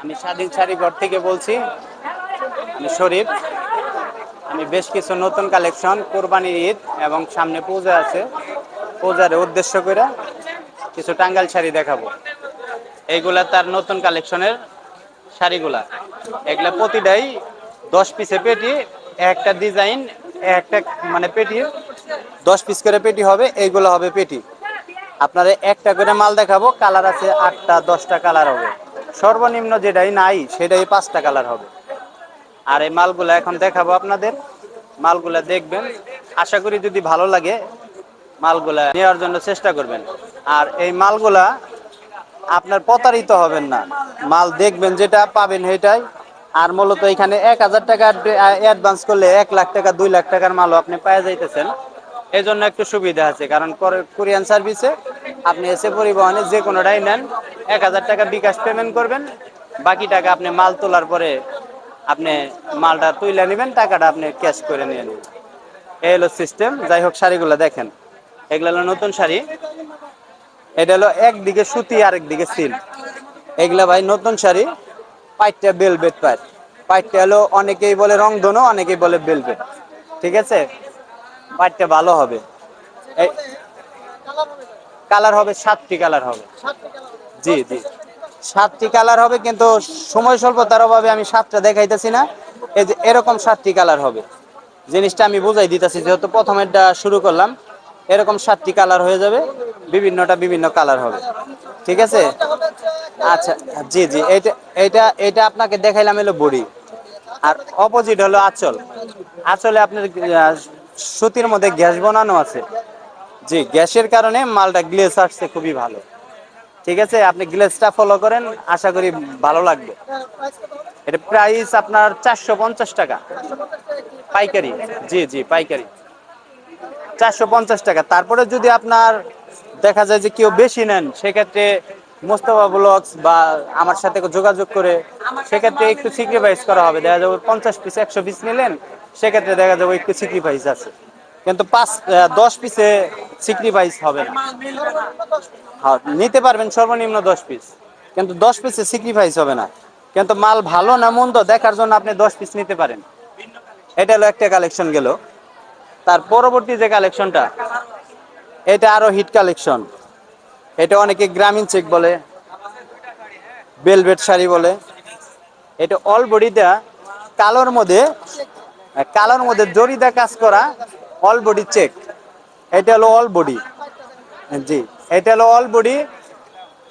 আমি স্বাধীন শাড়িঘর থেকে বলছি, আমি শরীফ। আমি বেশ কিছু নতুন কালেকশন, কোরবানির ঈদ এবং সামনে পূজা আছে। পূজার উদ্দেশ্য করে কিছু টাঙ্গাল শাড়ি দেখাবো। এইগুলা তার নতুন কালেকশনের শাড়িগুলা। এগুলা প্রতিটাই দশ পিসে পেটি, একটা ডিজাইন একটা মানে পেটি, দশ পিস করে পেটি হবে, এইগুলো হবে পেটি। আপনাদের একটা করে মাল দেখাবো, কালার আছে আটটা, দশটা কালার হবে। সর্বনিম্ন যেটাই নাই, সেটাই পাঁচটা কালার হবে। আর এই মালগুলা এখন দেখাবো আপনাদের। মালগুলা দেখবেন। আশা করি যদি ভালো লাগে, মালগুলা নেওয়ার জন্য চেষ্টা করবেন। আর এই মালগুলা আপনার প্রতারিত হবেন না। মাল দেখবেন যেটা পাবেন সেটাই। আর মূলত এখানে এক হাজার টাকা অ্যাডভান্স করলে এক লাখ টাকা, দুই লাখ টাকার মালও আপনি পাওয়া যাইতেছেন। এই জন্য একটু সুবিধা আছে, কারণ কোরিয়ান সার্ভিসে আপনি এসে পরিবহনে যে কোনোটাই নেন, এক হাজার টাকা বিকাশ পেমেন্ট করবেন, বাকি টাকা আপনি মাল তোলার পরে আপনি মালটা তুলে নেবেন, টাকাটা আপনি ক্যাশ করে নিয়ে নেবেন। এই হলো সিস্টেম যাই হোক শাড়িগুলো দেখেন। এগুলো হলো নতুন শাড়ি। এটা হলো একদিকে সুতি আর একদিকে এগুলা ভাই নতুন শাড়ি, পাইটটা বেলবেট পাইট পাইটটা হলো অনেকেই বলে রংধনু, অনেকেই বলে বেলবেট ঠিক আছে? পাইটটা ভালো হবে। এই কালার হবে সাতটি কালার হবে। জি জি। সাতটি কালার হবে কিন্তু সময় স্বল্পতার অভাবে আমি সাতটা দেখাইতেছি না। এই যে এরকম সাতটি কালার হবে। জিনিসটা আমি বুঝাই দিতেছি যেহেতু প্রথমেরটা শুরু করলাম এরকম সাতটি কালার হয়ে যাবে বিভিন্নটা বিভিন্ন কালার হবে। ঠিক আছে? আচ্ছা জি জি এইটা এইটা এটা আপনাকে দেখাইলাম হলো বড়ি। আর অপোজিট হলো আঁচল। আঁচলে আপনার সুতির মধ্যে গ্যাস বানানো আছে। জি, গ্যাসের কারণে মালটা গ্লেস আসছে খুবই ভালো। ঠিক আছে, আপনি গ্লেসটা ফলো করেন, আশা করি ভালো লাগবে। এটা প্রাইস আপনার চারশো পঞ্চাশ টাকা। পাইকারি, জি জি, পাইকারি। চারশো পঞ্চাশ টাকা। তারপরে যদি আপনার দেখা যায় যে কেউ বেশি নেন, সেক্ষেত্রে মোস্তফা ব্লগস বা আমার সাথে যোগাযোগ করে, সেক্ষেত্রে একটু সিক্রিফাইস করা হবে। দেখা যাবে পঞ্চাশ পিস একশো পিস নিলেন সেক্ষেত্রে দেখা যাবে একটু সিক্রিফাইস আছে। কিন্তু পাঁচ দশ পিসে সিক্রিফাইস হবে না। হ্যাঁ নিতে পারবেন সর্বনিম্ন দশ পিস কিন্তু দশ পিসে সিক্রিফাইস হবে না। কিন্তু মাল ভালো না মন্দ দেখার জন্য আপনি দশ পিস নিতে পারেন। এটা হলো একটা কালেকশন গেল। তার পরবর্তী যে কালেকশনটা এটা আরও হিট কালেকশন এটা অনেকে গ্রামীণ চেক বলে বেলভেট শাড়ি বলে। এটা অল বডিটা কালোর মধ্যে কালোর মধ্যে জরিদা কাজ করা অল বডি চেক এটা হলো অল বডি জি, এটা হলো অল বডি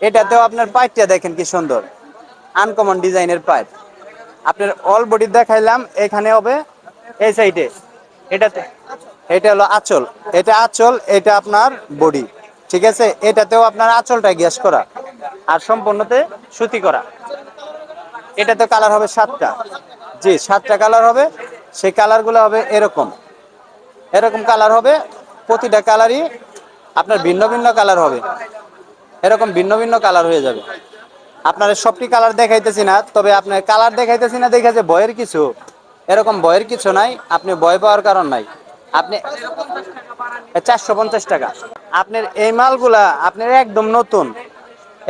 এটাতেও আপনার পাইপটা দেখেন কি সুন্দর। আনকমন ডিজাইনের পাইপ আপনার অল বডি দেখাইলাম, এখানে হবে এই সাইডে এটাতে, এটা হলো আঁচল। এটা আঁচল, এটা আপনার বডি ঠিক আছে? এটাতেও আপনার আঁচলটা গ্যাস করা। আর সম্পূর্ণতে সুতি করা। এটাতে কালার হবে সাতটা। জি, সাতটা কালার হবে। সেই কালারগুলো হবে এরকম। এরকম কালার হবে, প্রতিটা কালারই আপনার ভিন্ন ভিন্ন কালার হবে। এরকম ভিন্ন ভিন্ন কালার হয়ে যাবে। আপনার সবটি কালার দেখাইতেছি না, তবে আপনার কালার দেখাইতেছি না দেখা যে ভয়ের কিছু। এরকম ভয়ের কিছু নাই, আপনি ভয় পাওয়ার কারণ নাই। আপনি চারশো পঞ্চাশ টাকা। আপনার এই মালগুলা আপনার একদম নতুন।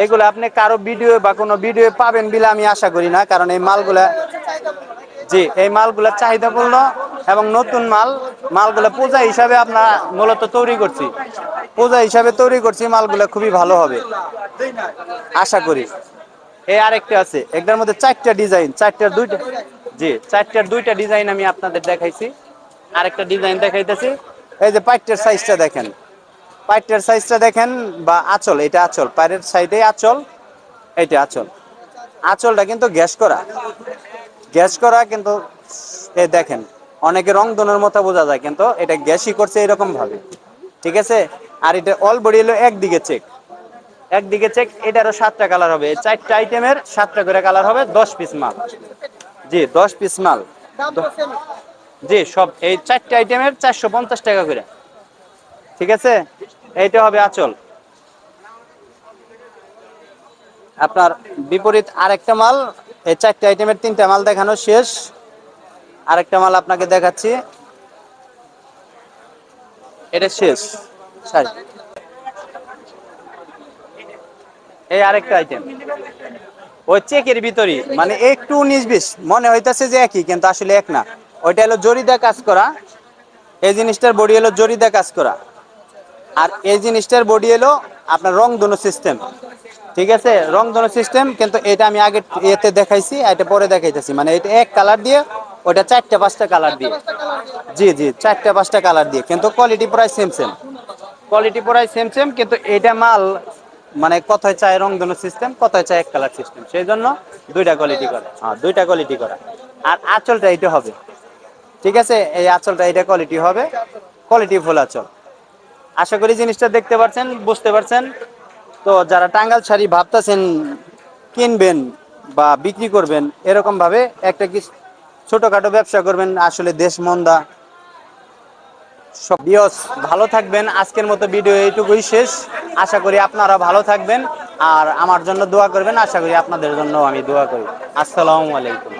এগুলো আপনি কারও ভিডিও বা কোনো ভিডিও পাবেন বলে আমি আশা করি না, কারণ এই মালগুলা জি, এই মালগুলা চাহিদাপূর্ণ এবং নতুন মাল, মালগুলা পূজা হিসাবে আপনার মূলত তৈরি করছি। পূজা হিসাবে তৈরি করছি, মালগুলা খুবই ভালো হবে। আশা করি। এই আরেকটা আছে একটার মধ্যে চারটা ডিজাইন চারটার দুইটা, জি চারটার দুইটা ডিজাইন আমি আপনাদের দেখাইছি। আরেকটা ডিজাইন দেখাইতেছি। এই যে পাইটের সাইজটা দেখেন। পাইটের সাইজটা দেখেন বা আঁচল, এটা আঁচল পায়ের সাইডে আঁচল, এইটা আঁচল। আঁচলটা কিন্তু গ্যাস করা। গ্যাস করা কিন্তু দেখেন অনেকে রং দনের মতো বোঝা যায় কিন্তু এটা গ্যাসই করছে এরকম ভাবে ঠিক আছে? আর এটা অল বডি হলো একদিকে চেক একদিকে চেক এটারও সাতটা কালার হবে। এই চারটা আইটেমের সাতটা করে কালার হবে দশ পিস মাল। জি দশ পিস মাল। জি সব এই চারটে আইটেমের চারশো পঞ্চাশ টাকা করে। ঠিক আছে? এইটা হবে আচল। আপনার বিপরীত আরেকটা মাল এই চারটে আইটেমের তিনটা মাল দেখানো শেষ। আরেকটা মাল আপনাকে দেখাচ্ছি। এটা শেষ। শাড়ি এই আরেকটা আইটেম। ওই চেকের ভিতরই মানে একটু উনিশ বিশ মনে হইতাছে যে একই, কিন্তু আসলে এক না। ওইটা হলো জরিদা কাজ করা। এই জিনিসটার বডি হলো জরিদা কাজ করা। আর এই জিনিসটার বডি হলো আপনার রং ধনু সিস্টেম ঠিক আছে? রং ধনু সিস্টেম কিন্তু এটা আমি আগে এতে দেখাইছি এটা পরে দেখাইতেছি। মানে এটা এক কালার দিয়ে ওটা চারটা পাঁচটা কালার দিয়ে। জি জি, চারটা পাঁচটা কালার দিয়ে। কিন্তু কোয়ালিটি প্রায় সেম সেম কোয়ালিটি প্রায় সেম সেম কিন্তু এটা মাল মানে কথায় চায় রং ধনু সিস্টেম কথায় চায় এক কালার সিস্টেম সেই জন্য দুইটা কোয়ালিটি করা। হ্যাঁ দুইটা কোয়ালিটি করা। আর আঁচলটা এটা হবে। ঠিক আছে? এই আঁচলটা, এটা কোয়ালিটি হবে। কোয়ালিটি ফুল আঁচল। আশা করি জিনিসটা দেখতে পাচ্ছেন বুঝতে পারছেন। তো যারা টাঙ্গাল শাড়ি ভাবতেছেন কিনবেন বা বিক্রি করবেন এরকম ভাবে একটা কি ছোটখাটো ব্যবসা করবেন, আসলে দেশ মন্দা। সব বিয়স, ভালো থাকবেন। আজকের মতো ভিডিও এইটুকুই শেষ। আশা করি আপনারা ভালো থাকবেন। আর আমার জন্য দোয়া করবেন। আশা করি আপনাদের জন্য আমি দোয়া করি। আসসালামু আলাইকুম।